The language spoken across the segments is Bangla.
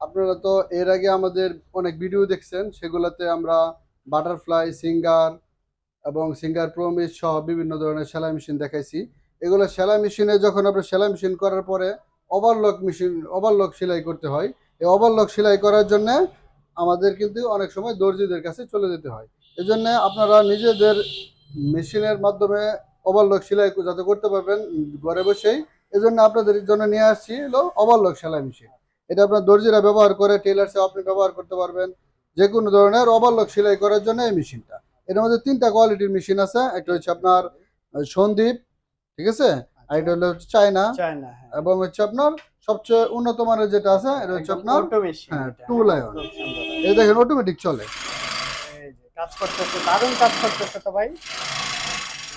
আপনারা তো এর আগে আমাদের অনেক ভিডিও দেখছেন, সেগুলোতে আমরা বাটারফ্লাই সিঙ্গার এবং সিঙ্গার প্রমিস সহ বিভিন্ন ধরনের সেলাই মেশিন দেখাইছি। এগুলো সেলাই মেশিনে যখন আপনার সেলাই মেশিন করার পরে ওভারলক মেশিন ওভারলক সেলাই করতে হয়। এই ওভারলক সেলাই করার জন্য আমাদের কিন্তু অনেক সময় দর্জিদের কাছে চলে যেতে হয়। এজন্য আপনারা নিজেদের মেশিনের মাধ্যমে ওভারলক সেলাই যাতে করতে পারবেন ঘরে বসেই। এজন্য আপনাদের জন্য নিয়ে আসছি হলো ওভারলক সেলাই মেশিন এটা আপনার দর্জিরা ব্যবহার করে টেলার্সে আপনি ব্যবহার করতে পারবেন। যে কোনো ধরনের ওভারলক সেলাই করার জন্য এই মেশিনটা। এর মধ্যে তিনটা কোয়ালিটির মেশিন আছে একটা হচ্ছে আপনার সন্দীপ ঠিক আছে? আর এটা হলো চায়না। চায়না হ্যাঁ। এবং হচ্ছে আপনার সবচেয়ে উন্নত মানের যেটা আছে এটা হচ্ছে আপনার হ্যাঁ। খুব সুন্দর। এই দেখেন অটোমেটিক চলে। কাজ করতেছে দারুণ কাজ করতেছে তো ভাই।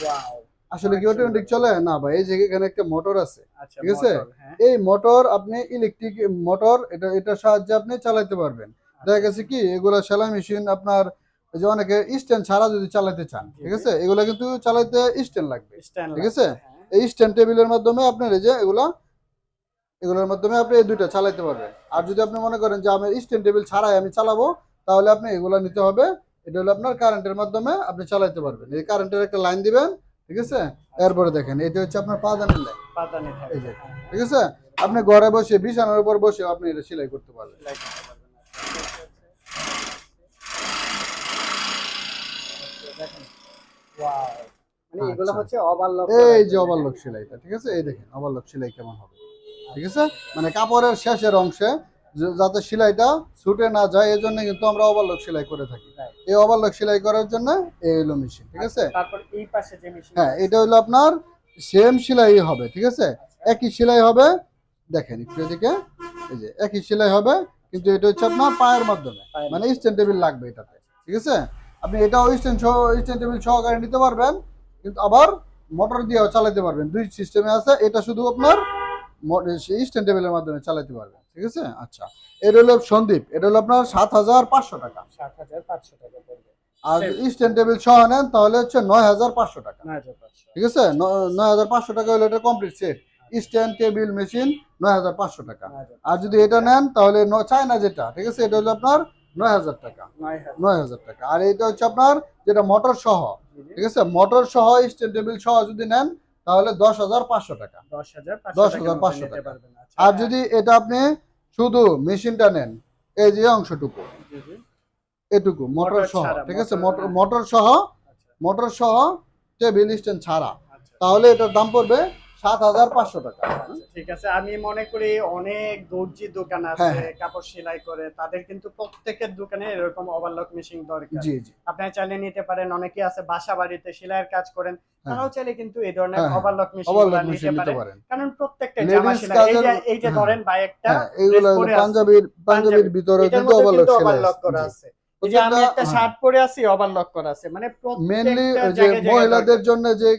ওয়াও। আসলে কি অটোমেটিক চলে? না ভাই এই যে এখানে একটা মোটর আছে আচ্ছা ঠিক আছে? হ্যাঁ। এই মোটর আপনি ইলেকট্রিক মোটর এটা এটার সাহায্যে আপনি চালাতে পারবেন। দেখা গেছে কি এগুলা সেলাই মেশিন আপনার এই যে অনেকে স্ট্যান্ড ছাড়া যদি চালাতে চান ঠিক আছে? এগুলা কিন্তু চালাতে স্ট্যান্ড লাগবে ঠিক আছে? এই স্ট্যান্ড টেবিলের মাধ্যমে আপনার এই যে এগুলা এগুলোর মাধ্যমে আপনি এই দুইটা চালাতে পারবেন। আর যদি আপনি মনে করেন যে আমি স্ট্যান্ড টেবিল ছাড়াই আমি চালাবো তাহলে আপনি এগুলা নিতে হবে। এটা হলো আপনার কারেন্টের মাধ্যমে আপনি চালাতে পারবেন। এই কারেন্টের একটা লাইন দিবেন ঠিক আছে? এরপরে দেখেন এটা হচ্ছে আপনার পাদানের লাইন পাতানি এই যে, ঠিক আছে? আপনি ঘরে বসে বিছানার উপর বসে আপনি এটা সেলাই করতে পারবেন। সেলাই মানে আচ্ছা। হচ্ছে ওভারলক এই যে ওভারলক সেলাইটা ঠিক আছে? এই দেখেন ওভারলক সেলাই কেমন হবে? ঠিক আছে? মানে কাপড়ের শেষের অংশে যাতে সেলাইটা ছুটে না যায় এই জন্য কিন্তু আমরা ওভারলক সেলাই করে থাকি. এই ওভারলক সেলাই করার জন্য এই হলো মেশিন ঠিক আছে? তারপর এই পাশে যে মেশিন হ্যাঁ এটা হলো আপনার সেম সেলাই হবে ঠিক আছে? একই সেলাই হবে দেখেন একটু এদিকে এই যে একই সেলাই হবে কিন্তু এটা হচ্ছে আপনার পায়ের মাধ্যমে মানে স্ট্যান্ড টেবিল লাগবে এটাতে ঠিক আছে? আপনি এটাও স্ট্যান্ড সহ স্ট্যান্ড টেবিল সহকারে নিতে পারবেন কিন্তু আবার মোটর দিয়েও চালাতে পারবেন। দুই সিস্টেমে আছে এটা শুধু আপনার স্ট্যান্ড টেবিলের মাধ্যমে চালাতে পারবেন ঠিক আছে? আচ্ছা এটা হলো সন্দীপ এটা হলো আপনার সাত হাজার পাঁচশো টাকা। সাত হাজার পাঁচশো টাকা আর. স্ট্যান্ড টেবিল সহ নেন তাহলে হচ্ছে নয় হাজার পাঁচশো টাকা। ঠিক আছে? নয় হাজার পাঁচশো টাকা হলো এটা complete set stand table machine নয় হাজার পাঁচশো টাকা। আর যদি এটা নেন তাহলে ন- চায়না যেটা ঠিক আছে? এটা হলো আপনার নয় হাজার টাকা। নয় হাজার। টাকা। আর এটা হচ্ছে আপনার যেটা মোটর সহ। ঠিক আছে? মোটর সহ স্ট্যান্ড টেবিল সহ যদি নেন তাহলে দশ হাজার পাঁচশো টাকা দশ হাজার পাঁচশো টাকা। আচ্ছা। আর যদি এটা আপনি শুধু মেশিনটা নেন এই যে অংশটুকু। এটুকু মোটর সহ ঠিক আছে মোটর, মোটর। সহ আচ্ছা, মোটর সহ টেবিল স্ট্যান্ড ছাড়া আচ্ছা। তাহলে এটার দাম পড়বে সাত হাজার পাঁচশো টাকা। আচ্ছা, ঠিক আছে। আমি মনে করি অনেক দর্জি দোকান হ্যাঁ, আছে হ্যাঁ। কাপড় সেলাই করে। তাদের কিন্তু প্রত্যেকের দোকানে এরকম ওভারলক মেশিন দরকার। জি জি। আপনারা চাইলে নিতে পারেন অনেকে আছে বাসা বাড়িতে সেলাইয়ের কাজ করেন তারাও চাইলে কিন্তু এই ধরনের হ্যাঁ, হ্যাঁ। ওভারলক মেশিন নিতে পারেন। কারণ প্রত্যেকটা জামা সেলাই। এই যে এই যে হ্যাঁ। ধরেন একটা হ্যাঁ। পাঞ্জাবির পাঞ্জাবির ভিতরে কিন্তু ওভারলক করা আছে। আছে যে আমি একটা হ্যাঁ। শার্ট পরে আছি ওভারলক করা আছে মানে যে মহিলাদের জন্য যে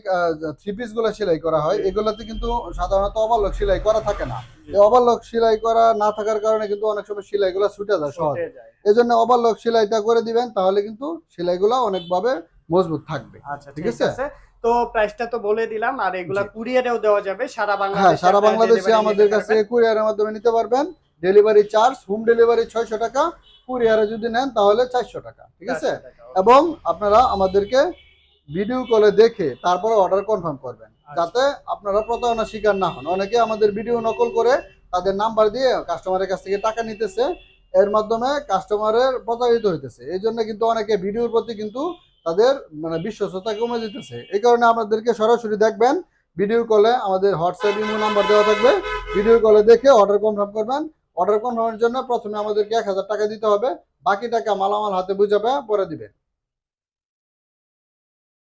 থ্রি পিসগুলো সেলাই করা হয়। এগুলোতে কিন্তু সাধারণত ওভারলক সেলাই করা থাকে না ওভারলক সেলাই করা না থাকার কারণে কিন্তু অনেক সময় সেলাই গুলো ছুটে যায় সহজ ছুটে এই জন্য ওভারলক সেলাইটা করে দিবেন তাহলে কিন্তু সেলাইগুলো অনেকভাবে মজবুত থাকবে আচ্ছা ঠিক আছে? তো প্রাইসটা তো বলে দিলাম আর এগুলা। কুরিয়ারেও দেওয়া যাবে সারা হ্যাঁ সারা বাংলাদেশে আমাদের কাছে। কুরিয়ারের মাধ্যমে নিতে পারবেন ডেলিভারি চার্জ হোম ডেলিভারি ছয়শো টাকা কুরিয়ারে যদি নেন তাহলে চারশো টাকা ঠিক আছে? এবং আপনারা আমাদেরকে ভিডিও কলে দেখে তারপরে অর্ডার কনফার্ম করবেন আচ্ছা। যাতে আপনারা প্রতারণা শিকার না হন। অনেকে আমাদের ভিডিও নকল করে তাদের নাম্বার দিয়ে কাস্টমারের কাছ থেকে টাকা নিতেছে এর মাধ্যমে কাস্টমারের প্রতারিত হইতেছে। এই জন্য কিন্তু অনেকে ভিডিওর প্রতি কিন্তু তাদের মানে বিশ্বস্ততা কমে যেতেছে। এই কারণে আমাদেরকে সরাসরি দেখবেন ভিডিও কলে আমাদের হোয়াটসঅ্যাপ ইমো নাম্বার দেওয়া থাকবে। ভিডিও কলে দেখে অর্ডার কনফার্ম করবেন। অর্ডার কনফার্মের জন্য প্রথমে আমাদেরকে এক হাজার টাকা দিতে হবে, বাকি টাকা মালামাল হাতে বুঝাবে, পরে দিবেন